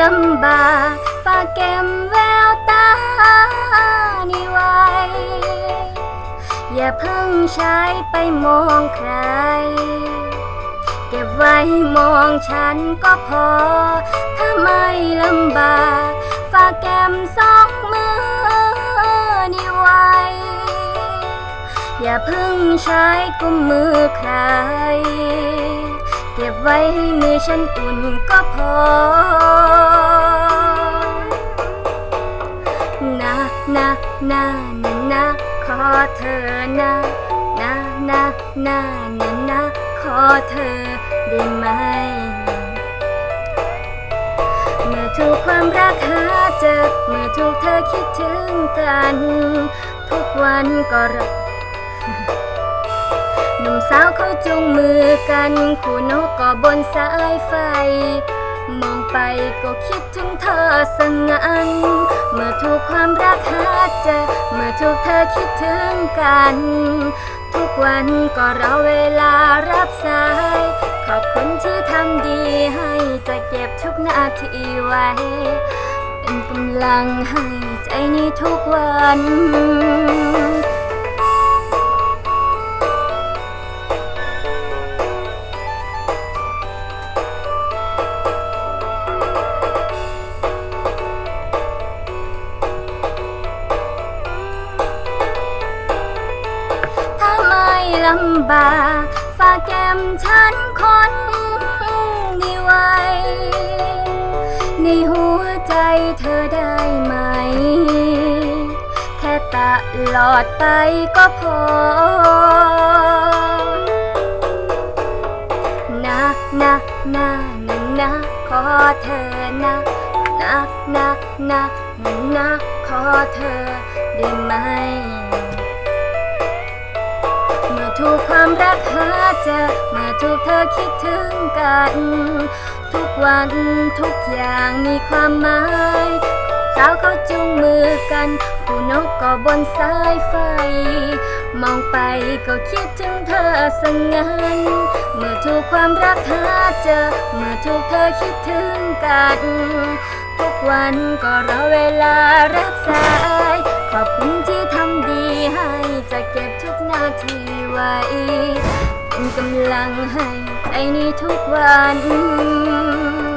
ลำบากฝากเก็บแววตานี่ไว้ อย่าเพิ่งใช้ไปมองใคร เก็บไว้มองฉันก็พอ ถ้าไม่ลำบากฝากแก้มสองมือนี่ไว้ อย่าเพิ่งใช้กุมมือใคร เก็บไว้ให้มือฉันอุ่นก็พอ นะ ขอเธอนะนะนะนะนะนะ ขอเธอได้ไหม เมื่อถูกความรักหาเจอ เมื่อถูกเธอคิดถึงกัน ทุกวันก็รอหนุ่มสาวเขาจูงมือกัน คู่นกก็บนสายไฟ มองไปก็คิดถึงเธอสังงันเมื่อถูกความรักหา เจอ เมื่อถูกเธอคิดถึงกัน ทุกวันก็รอเวลารับสาย ขอบคุณที่ทำดีให้จะเก็บทุกนาทีไว้ เป็นกำลังให้ใจในทุกวันำบากฝากแก้มฉันคนดีไว้ ในหัวใจเธอได้ไหม แค่ตลอดไปก็พอ นะนะนะนะนะขอเธอนะนะนะนะนะนะขอเธอได้ไหม ความรักหาเจอเมื่อถูกเธอคิดถึงกัน ทุกวันทุกอย่างมีความหมายสาวเขาจูงมือกันผู้นกก็บนสายไฟ มองไปก็คิดถึงเธอสังงันเมื่อถูกความรักหาเจอ เมื่อถูกเธอคิดถึงกัน ทุกวันก็รอเวลารับสาย ขอบคุณที่ทำดี ให้จะเก็บทุกนาทีไว้เป็นกำลังให้ใจในทุกวัน